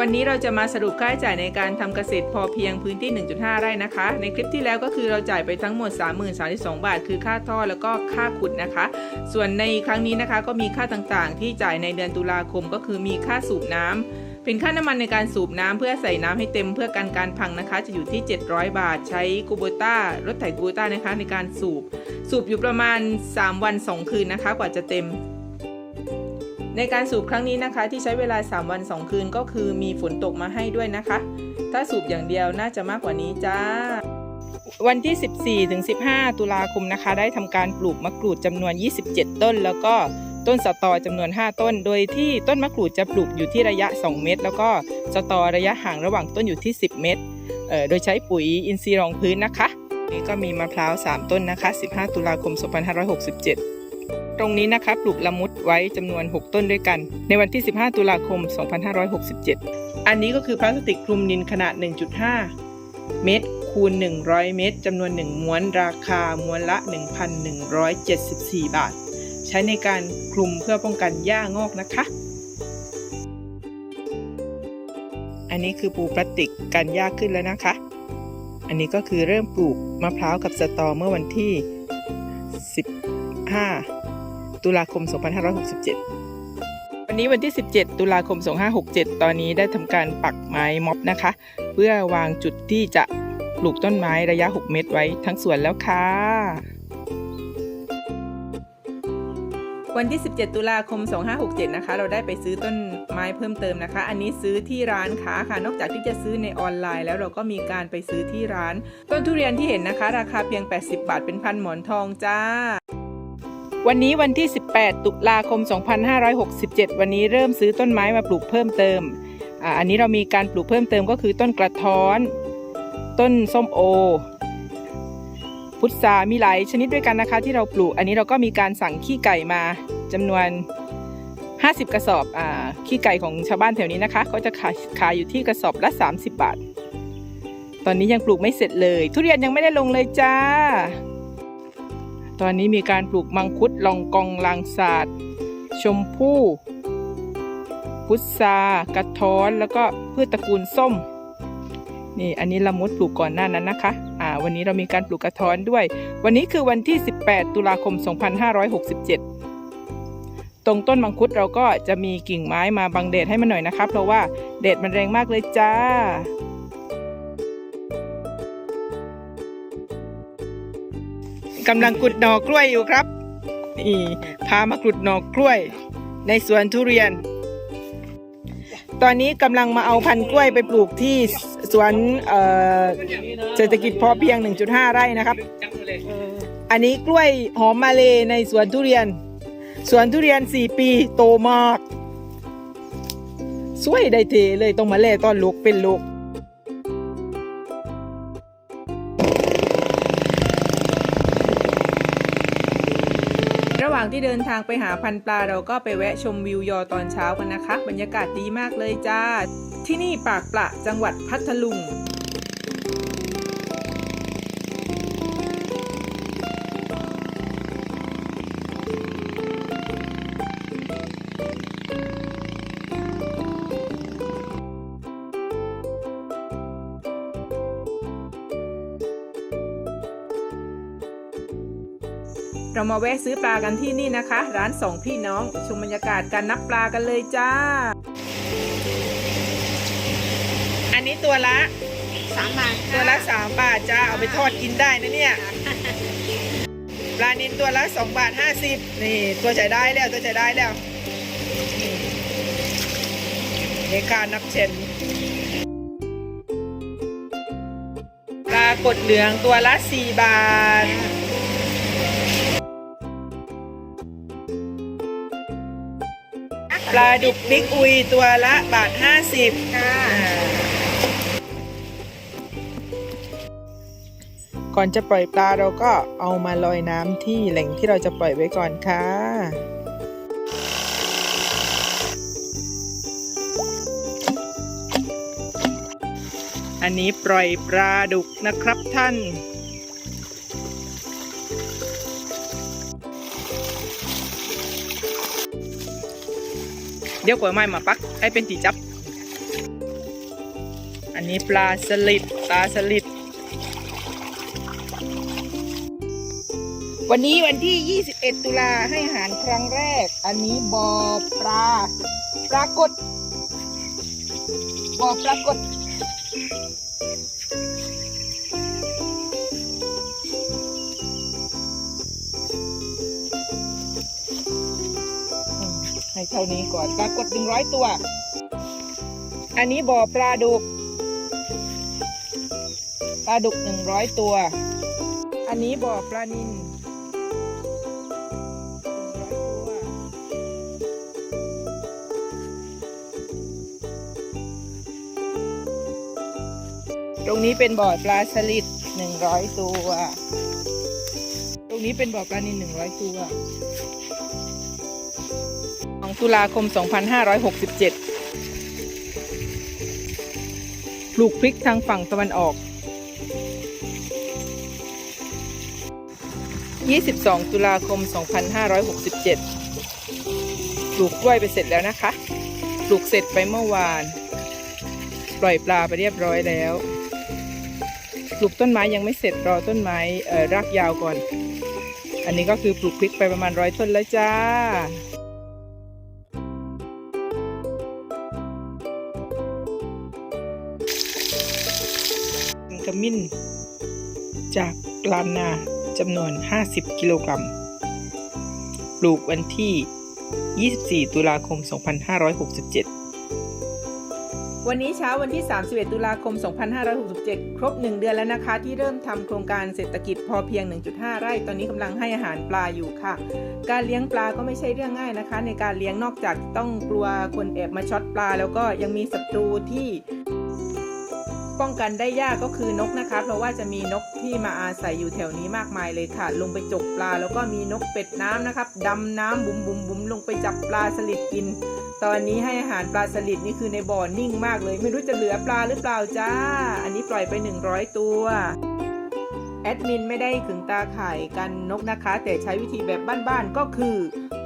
วันนี้เราจะมาสรุปค่าใช้จ่ายในการทำเกษตรพอเพียงพื้นที่ 1.5 ไร่นะคะ ในคลิปที่แล้วก็คือเราจ่ายไปทั้งหมด 30,032 บาท คือค่าท่อแล้วก็ค่าขุดนะคะ ส่วนในครั้งนี้นะคะก็มีค่าต่างๆ ที่จ่ายในเดือนตุลาคมก็คือมีค่าสูบน้ำเป็นค่าน้ำมันในการสูบน้ำเพื่อใส่น้ำให้เต็มเพื่อกันการพังนะคะ จะอยู่ที่ 700 บาท ใช้กูโบต้ารถไถกูโบต้านะคะในการสูบ สูบอยู่ประมาณ 3 วัน 2 คืนนะคะ กว่าจะเต็ม ในการสูบครั้งนี้นะคะ ที่ใช้เวลา 3 วัน 2 คืนก็คือมีฝนตกมาให้ด้วยนะคะ ถ้าสูบอย่างเดียวน่าจะมากกว่านี้จ้า วันที่ 14ถึง15 ตุลาคมนะคะ ได้ทำการปลูกมะกรูดจำนวน 27 ต้น แล้วก็ต้นสตอจำนวน 5 ต้น โดยที่ต้นมะกรูดจะปลูกอยู่ที่ระยะ 2 เมตร แล้วก็สตอระยะห่างระหว่างต้นอยู่ที่ 10 เมตร โดยใช้ปุ๋ยอินทรีย์รองพื้นนะคะ นี่ก็มีมะพร้าว 3 ต้นนะคะ 15 ตุลาคม 2567 ตรงนี้นะคะปลูกละมุดไว้จำนวน 6 ต้นด้วยกัน ในวันที่ 15 ตุลาคม 2567 อันนี้ก็คือพลาสติกคลุมดินขนาด 1.5 เมตรคูณ 100 เมตรจำนวน 1 ม้วนราคาม้วนละ 1,174 บาท ใช้ในการคลุมเพื่อป้องกันหญ้างอกนะคะ อันนี้คือปูพลาสติกกันหญ้าขึ้นแล้วนะคะ อันนี้ก็คือเริ่มปลูกมะพร้าวกับสตอเมื่อวันที่ 15 ตุลาคม 2567 วันนี้วันที่ 17 ตุลาคม 2567 ตอนนี้ได้ทำการปักไม้ม็อบนะคะ เพื่อวางจุดที่จะปลูกต้นไม้ระยะ 6 เมตรไว้ทั้งสวนแล้วค่ะวันที่ 17 ตุลาคม 2567 นะคะ เราได้ไปซื้อต้นไม้เพิ่มเติมนะคะ อันนี้ซื้อที่ร้านค้าค่ะ นอกจากที่จะซื้อในออนไลน์ แล้วเราก็มีการไปซื้อที่ร้าน ต้นทุเรียนที่เห็นนะคะ ราคาเพียง 80 บาท เป็นพันหมอนทองจ้า วันนี้วันที่ 18 ตุลาคม 2567 วันนี้เริ่มซื้อต้นไม้มาปลูกเพิ่มเติมออันนี้เรามีการปลูกเพิ่มเติมก็คือต้นกระท้อน ต้นส้มโอ พุทรามีหลายชนิดด้วยกันนะคะ ที่เราปลูก อันนี้เราก็มีการสั่งขี้ไก่มาจำนวน 50 กระสอบอ่าขี้ไก่ของชาวบ้านแถวนี้นะคะเขาจะขายขายอยู่ที่กระสอบละ 30 บาท ตอนนี้ยังปลูกไม่เสร็จเลย ทุเรียนยังไม่ได้ลงเลยจ้า ตอนนี้มีการปลูกมังคุดลองกองลางศาสตร์ ชมพู่พุทรากระท้อนแล้วก็พืชตระกูลส้ม นี่อันนี้ละมุดปลูกก่อนหน้านั้นนะคะ อ่า วันนี้เรามีการปลูกกระท้อนด้วย วันนี้คือวันที่ 18 ตุลาคม 2567 ตรงต้นมังคุดเราก็จะมีกิ่งไม้มาบังแดดให้มันหน่อยนะคะ เพราะว่าแดดมันแรงมากเลยจ้า กำลังกุดหน่อกล้วยอยู่ครับ นี่พามากรุดหน่อกล้วย ในสวนทุเรียน ตอนนี้กำลังมาเอาพันธุ์กล้วยไปปลูกที่สวนเอ่อเศรษฐกิจพอเพียง 1.5 ไร่นะครับ อันนี้กล้วยหอมมาเลในสวนทุเรียน สวนทุเรียน 4 ปีโตมาก สวยได้เทเลยต้องมาเล่ต้อนลูกเป็นลูกางที่เดินทางไปหาพันปลาเราก็ไปแวะชมวิวยอตอนเช้ากันนะคะ บรรยากาศดีมากเลยจ้า ที่นี่ปากปละจังหวัดพัทลุง เรามาแวะซื้อปลากันที่นี่นะคะ ร้านสองพี่น้องชมบรรยากาศการนับปลากันเลยจ้า อันนี้ตัวละสามบาทตัวละสามบาทจ้าเอาไปทอดกินได้นะเนี่ยปลานินตัวละสองบาทห้าสิบนี่ตัวใช้ได้แล้วตัวใช้ได้แล้วนี่ในการนับเชนปลากดเหลืองตัวละสี่บาท ปลาดุกบิ๊กอุยตัวละบาทห้าสิบค่ะก่อนจะปล่อยปลาเราก็เอามาลอยน้ำที่แหล่งที่เราจะปล่อยไว้ก่อนค่ะ อันนี้ปล่อยปลาดุกนะครับท่าน เดี๋ยวกล้วยไม้มาปักให้เป็นตีจับ อันนี้ปลาสลิดปลาสลิดวันนี้วันที่ 21 ตุลาให้อาหารครั้งแรก อันนี้บ่อปลาปรากฏบ่อปรากฏ เท่านี้ก่อนปรากฏหนึ่งร้อยตัว อันนี้บ่อปลาดุก ปลาดุกหนึ่งร้อยตัว อันนี้บ่อปลานิลหนึ่งร้อยตัวตรงนี้เป็นบ่อปลาสลิดหนึ่งร้อยตัว ตรงนี้เป็นบ่อปลานิลหนึ่งร้อยตัว ของตุลาคม 2567 ปลูกพริกทางฝั่งตะวันออก 22 ตุลาคม 2567 ปลูกกล้วยไปเสร็จแล้วนะคะ ปลูกเสร็จไปเมื่อวาน ปล่อยปลาไปเรียบร้อยแล้ว ปลูกต้นไม้ยังไม่เสร็จรอต้นไม้เอ่อรากยาวก่อนอันนี้ก็คือปลูกพริกไปประมาณร้อยต้นแล้วจ้า มินจากลานนาจำนวน 50 กิโลกรัม ปลูกวันที่ 24 ตุลาคม 2567 วันนี้เช้าวันที่ 31 ตุลาคม 2567 ครบ 1 เดือนแล้วนะคะ ที่เริ่มทำโครงการเศรษฐกิจพอเพียง 1.5 ไร่ ตอนนี้กำลังให้อาหารปลาอยู่ค่ะ การเลี้ยงปลาก็ไม่ใช่เรื่องง่ายนะคะ ในการเลี้ยงนอกจากต้องกลัวคนแอบมาช็อตปลา แล้วก็ยังมีศัตรูที่ ป้องกันได้ยากก็คือนกนะคะ เพราะว่าจะมีนกที่มาอาศัยอยู่แถวนี้มากมายเลยค่ะ ลงไปจกปลาแล้วก็มีนกเป็ดน้ำนะครับดำน้ำบุ๋มบุ๋มบุ๋มลงไปจับปลาสลิดกิน ตอนนี้ให้อาหารปลาสลิดนี่คือในบ่อนิ่งมากเลย ไม่รู้จะเหลือปลาหรือเปล่าจ้า อันนี้ปล่อยไป 100 ตัวแอดมินไม่ได้ขึงตาข่ายกันนกนะคะ แต่ใช้วิธีแบบบ้านๆก็คือ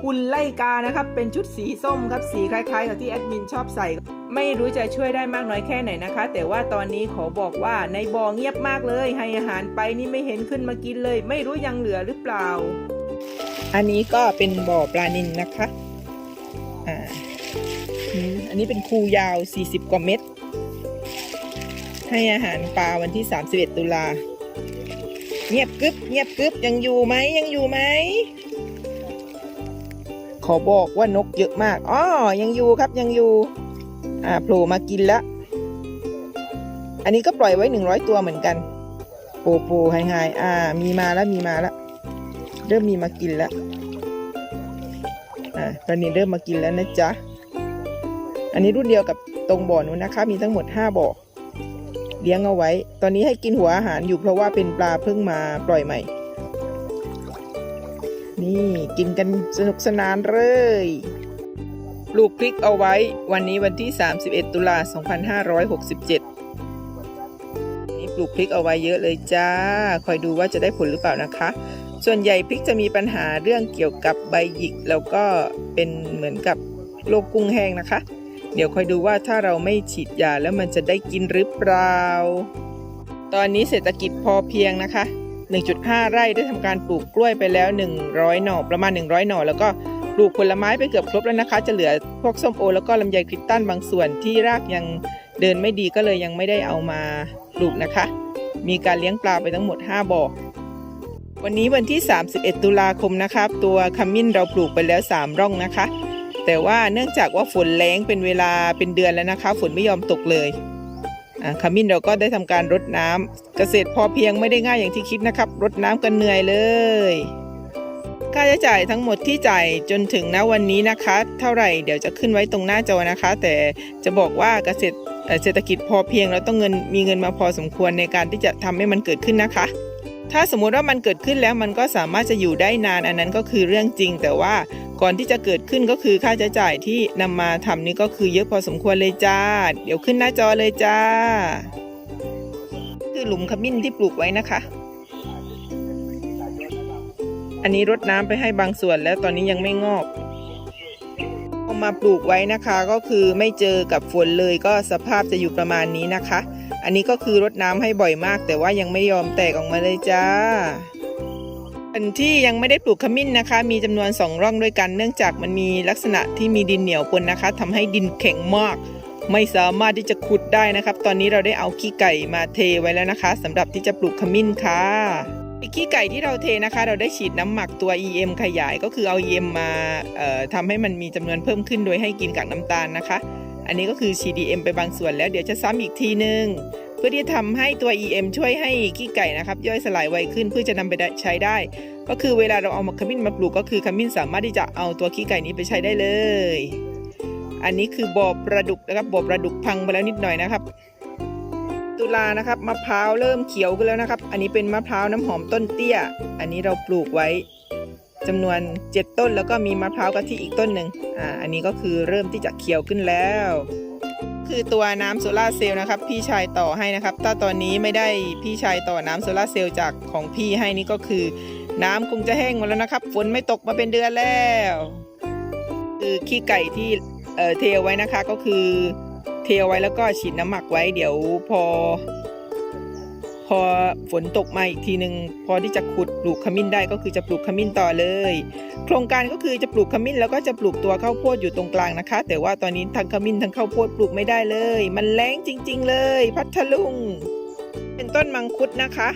หุ่นไล่กานะครับเป็นชุดสีส้มครับสีคล้ายๆกับที่แอดมินชอบใส่ ไม่รู้จะช่วยได้มากน้อยแค่ไหนนะคะ แต่ว่าตอนนี้ขอบอกว่าในบ่อเงียบมากเลย ให้อาหารไปนี่ไม่เห็นขึ้นมากินเลย ไม่รู้ยังเหลือหรือเปล่า อันนี้ก็เป็นบ่อปลานิลนะคะอ่าอันนี้เป็นคูยาว 40 กว่าเม็ดให้อาหารปลาวันที่ 31 ตุลาเงียบกึบเงียบกึบยังอยู่ไหมยังอยู่ไหมขอบอกว่านกเยอะมากอ๋อยังอยู่ครับยังอยู่ อ่าโผล่มากินล้วอันนี้ก็ปล่อยไว้หนึ่งร้อยตัวเหมือนกันโปโปไฮไฮอ่า มีมาแล้วมีมาแล้วเริ่มมีมากินแล้วอ่าตอนนี้เริ่มมากินแล้วนะจ๊ะอันนี้รุ่นเดียวกับตรงบ่อนู้นนะคะ มีทั้งหมดห้าบ่อเลี้ยงเอาไว้ ตอนนี้ให้กินหัวอาหารอยู่เพราะว่าเป็นปลาเพิ่งมาปล่อยใหม่ นี่กินกันสนุกสนานเลย ปลูกพริกเอาไว้วันนี้วันที่ 31 ตุลา 2567 นี่ปลูกพริกเอาไว้เยอะเลยจ้า คอยดูว่าจะได้ผลหรือเปล่านะคะ ส่วนใหญ่พริกจะมีปัญหาเรื่องเกี่ยวกับใบหยิก แล้วก็เป็นเหมือนกับโรคกุ้งแห้งนะคะ เดี๋ยวคอยดูว่าถ้าเราไม่ฉีดยาแล้วมันจะได้กินหรือเปล่า ตอนนี้เศรษฐกิจพอเพียงนะคะ 1.5 ไร่ได้ทำการปลูกกล้วยไปแล้ว 100 หน่อประมาณ 100 หน่อแล้วก็ ลูกผลไม้ไปเกือบครบแล้วนะคะ จะเหลือพวกส้มโอ แล้วก็ลำไยคริสตัลบางส่วนที่รากยังเดินไม่ดีก็เลยยังไม่ได้เอามาปลูกนะคะ มีการเลี้ยงปลาไปทั้งหมด 5บ่อวันนี้วันที่ 31 ตุลาคมนะครับ ตัวขมิ้นเราปลูกไปแล้ว 3 ร่องนะคะ แต่ว่าเนื่องจากว่าฝนแรงเป็นเวลาเป็นเดือนแล้วนะคะ ฝนไม่ยอมตกเลยขมิ้นเราก็ได้ทำการรดน้ำเกษตรพอเพียงไม่ได้ง่ายอย่างที่คิดนะครับ รดน้ำกันเหนื่อยเลย ค่าใช้จ่ายทั้งหมดที่จ่ายจนถึงณวันนี้นะคะ เท่าไหร่เดี๋ยวจะขึ้นไว้ตรงหน้าจอนะคะ แต่จะบอกว่าเกษตรเศรษฐกิจพอเพียงเราต้องเงินมีเงินมาพอสมควรในการที่จะทำให้มันเกิดขึ้นนะคะ ถ้าสมมุติว่ามันเกิดขึ้นแล้วมันก็สามารถจะอยู่ได้นานอันนั้นก็คือเรื่องจริง แต่ว่าก่อนที่จะเกิดขึ้นก็คือค่าใช้จ่ายที่นำมาทำนี่ก็คือเยอะพอสมควรเลยจ้า เดี๋ยวขึ้นหน้าจอเลยจ้า คือหลุมขมิ้นที่ปลูกไว้นะคะ อันนี้รดน้ำไปให้บางส่วนแล้วตอนนี้ยังไม่งอกผมมาปลูกไว้นะคะก็คือไม่เจอกับฝนเลยก็สภาพจะอยู่ประมาณนี้นะคะ อันนี้ก็คือรดน้ำให้บ่อยมาก แต่ว่ายังไม่ยอมแตกออกมาเลยจ้าอันที่ยังไม่ได้ปลูกขมิ้นนะคะ มีจำนวนสองร่องด้วยกันเนื่องจากมันมีลักษณะที่มีดินเหนียวปนนะคะทำให้ดินแข็งมาก ไม่สามารถที่จะขุดได้นะครับ ตอนนี้เราได้เอาขี้ไก่มาเทไว้แล้วนะคะสำหรับที่จะปลูกขมิ้นค่ะ ขี้ไก่ที่เราเทนะคะ เราได้ฉีดน้ำหมักตัว EM ขยายก็คือเอา EM มาทำให้มันมีจำนวนเพิ่มขึ้นโดยให้กินกากน้ำตาลนะคะ อันนี้ก็คือฉีด EM ไปบางส่วนแล้วเดี๋ยวจะซ้ำอีกทีนึงเพื่อที่จะทำให้ตัว EM ช่วยให้ขี้ไก่นะครับย่อยสลายไวขึ้นเพื่อจะนำไปใช้ได้ ก็คือเวลาเราเอามาขมิ้นมาปลูกก็คือขมิ้นสามารถที่จะเอาตัวขี้ไก่นี้ไปใช้ได้เลย อันนี้คือบ่อปลาดุกนะครับบ่อปลาดุกพังไปแล้วนิดหน่อยนะครับ ตุลานะครับมะพร้าวเริ่มเขียวขึ้นแล้วนะครับ อันนี้เป็นมะพร้าวน้ำหอมต้นเตี้ย อันนี้เราปลูกไว้จำนวน 7 ต้นแล้วก็มีมะพร้าวกะทิอีกต้นหนึ่งอ่าอันนี้ก็คือเริ่มที่จะเขียวขึ้นแล้ว คือตัวน้ำโซลาร์เซลล์นะครับพี่ชายต่อให้นะครับ ถ้าตอนนี้ไม่ได้พี่ชายต่อน้ำโซลาร์เซลล์จากของพี่ให้นี่ก็คือ น้ำคงจะแห้งหมดแล้วนะครับ ฝนไม่ตกมาเป็นเดือนแล้ว คือขี้ไก่ที่เอ่อเทไว้นะคะก็คือ เทเอาไว้แล้วก็ฉีดน้ำหมักไว้ เดี๋ยวพอ พอฝนตกมาอีกทีหนึ่งพอที่จะขุดปลูกขมิ้นได้ก็คือจะปลูกขมิ้นต่อเลย โครงการก็คือจะปลูกขมิ้นแล้วก็จะปลูกตัวข้าวโพดอยู่ตรงกลางนะคะ แต่ว่าตอนนี้ทั้งขมิ้นทั้งข้าวโพดปลูกไม่ได้เลย มันแรงจริง ๆ เลย พัทลุง เป็นต้นมังคุดนะคะ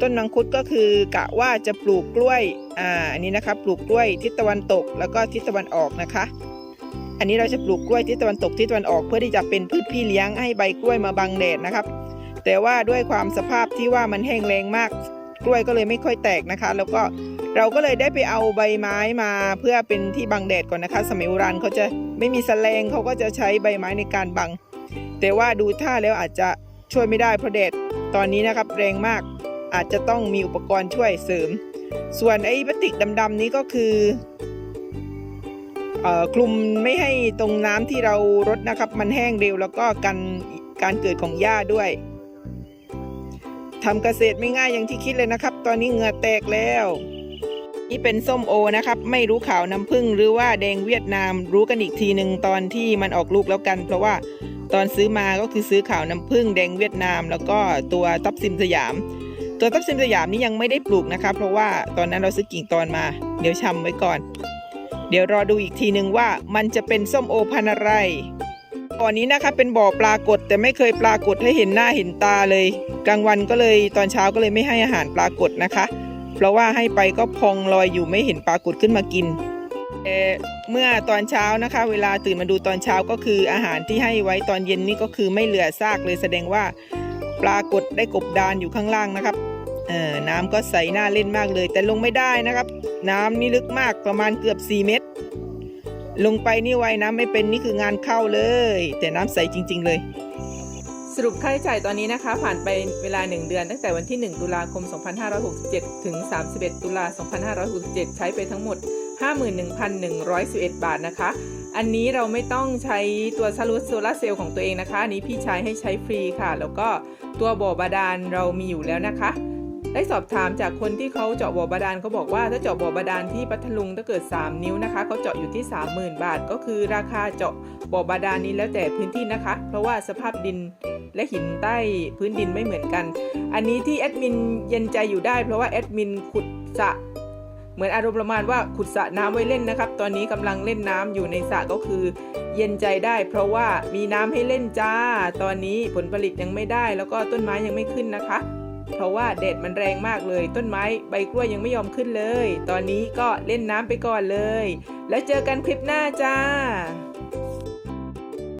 ต้นมังคุดก็คือกะว่าจะปลูกกล้วย อ่า อันนี้นะคะ ปลูกกล้วยทิศตะวันตกแล้วก็ทิศตะวันออกนะคะ อันนี้เราจะปลูกกล้วยทิศตะวันตกทิศตะวันออก เพื่อที่จะเป็นพืชพี่เลี้ยงให้ใบกล้วยมาบังแดดนะครับ แต่ว่าด้วยความสภาพที่ว่ามันแห้งแรงมาก กล้วยก็เลยไม่ค่อยแตกนะคะ แล้วก็เราก็เลยได้ไปเอาใบไม้มาเพื่อเป็นที่บังแดดก่อนนะคะ สมัยโบราณเขาจะไม่มีแสลงเขาก็จะใช้ใบไม้ในการบัง แต่ว่าดูท่าแล้วอาจจะช่วยไม่ได้เพราะแดดตอนนี้นะครับแรงมากอาจจะต้องมีอุปกรณ์ช่วยเสริม ส่วนไอ้พลาสติกดำๆนี้ก็คือ คลุมไม่ให้ตรงน้ำที่เรารดนะครับ มันแห้งเร็วแล้วก็กันการเกิดของหญ้าด้วยทำเกษตรไม่ง่ายอย่างที่คิดเลยนะครับ ตอนนี้เหงื่อแตกแล้ว นี่เป็นส้มโอนะครับ ไม่รู้ขาวน้ำผึ้งหรือว่าแดงเวียดนามรู้กันอีกทีหนึ่งตอนที่มันออกลูกแล้วกัน เพราะว่าตอนซื้อมาก็คือซื้อขาวน้ำผึ้งแดงเวียดนาม แล้วก็ตัวทับซิมสยาม ตัวทับซิมสยามนี่ยังไม่ได้ปลูกนะคะเพราะว่าตอนนั้นเราซื้อกิ่งตอนมา เดี๋ยวชำไว้ก่อน เดี๋ยวรอดูอีกทีหนึ่งว่ามันจะเป็นส้มโอพันธุ์อะไรบ่อนี้นะคะเป็นบ่อปลากดแต่ไม่เคยปลากดให้เห็นหน้าเห็นตาเลย กลางวันก็เลยตอนเช้าก็เลยไม่ให้อาหารปลากดนะคะ เพราะว่าให้ไปก็พองลอยอยู่ไม่เห็นปลากดขึ้นมากินแต่เมื่อตอนเช้านะคะ เวลาตื่นมาดูตอนเช้าก็คืออาหารที่ให้ไว้ตอนเย็นนี่ก็คือไม่เหลือซากเลยแสดงว่าปลากดได้กบดานอยู่ข้างล่างนะครับ เออน้ำก็ใสน่าเล่นมากเลย แต่ลงไม่ได้นะครับ น้ำนี่ลึกมากประมาณเกือบ 4 เมตร ลงไปนี่ไวน้ำไม่เป็นนี่คืองานเข้าเลย แต่น้ำใสจริง ๆ เลย สรุปค่าใช้จ่ายตอนนี้นะคะ ผ่านไปเวลา 1 เดือน ตั้งแต่วันที่ 1 ตุลาคม 2567 ถึง 31 ตุลา 2567 ใช้ไปทั้งหมด 51,111 บาทนะคะ อันนี้เราไม่ต้องใช้ตัวซารุโซลาร์เซลล์ของตัวเองนะคะ อันนี้พี่ชายให้ใช้ฟรีค่ะ แล้วก็ตัวบ่อบาดาลเรามีอยู่แล้วนะคะ ได้สอบถามจากคนที่เขาเจาะบ่อบาดาลเขาบอกว่าถ้าเจาะบ่อบาดาลที่พัทลุงถ้าเกิด 3 นิ้วนะคะเขาเจาะอยู่ที่ 30,000 บาท ก็คือราคาเจาะบ่อบาดาลนี้แล้วแต่พื้นที่นะคะ เพราะว่าสภาพดินและหินใต้พื้นดินไม่เหมือนกัน อันนี้ที่แอดมินเย็นใจอยู่ได้ เพราะว่าแอดมินขุดสระเหมือนอารมณ์ประมาณว่าขุดสระน้ำไว้เล่นนะครับ ตอนนี้กำลังเล่นน้ำอยู่ในสระก็คือ เย็นใจได้ เพราะว่ามีน้ำให้เล่นจ้า ตอนนี้ผลผลิตยังไม่ได้ แล้วก็ต้นไม้ยังไม่ขึ้นนะคะ เพราะว่าแดดมันแรงมากเลย ต้นไม้ใบกล้วยยังไม่ยอมขึ้นเลย ตอนนี้ก็เล่นน้ำไปก่อนเลย แล้วเจอกันคลิปหน้าจ้า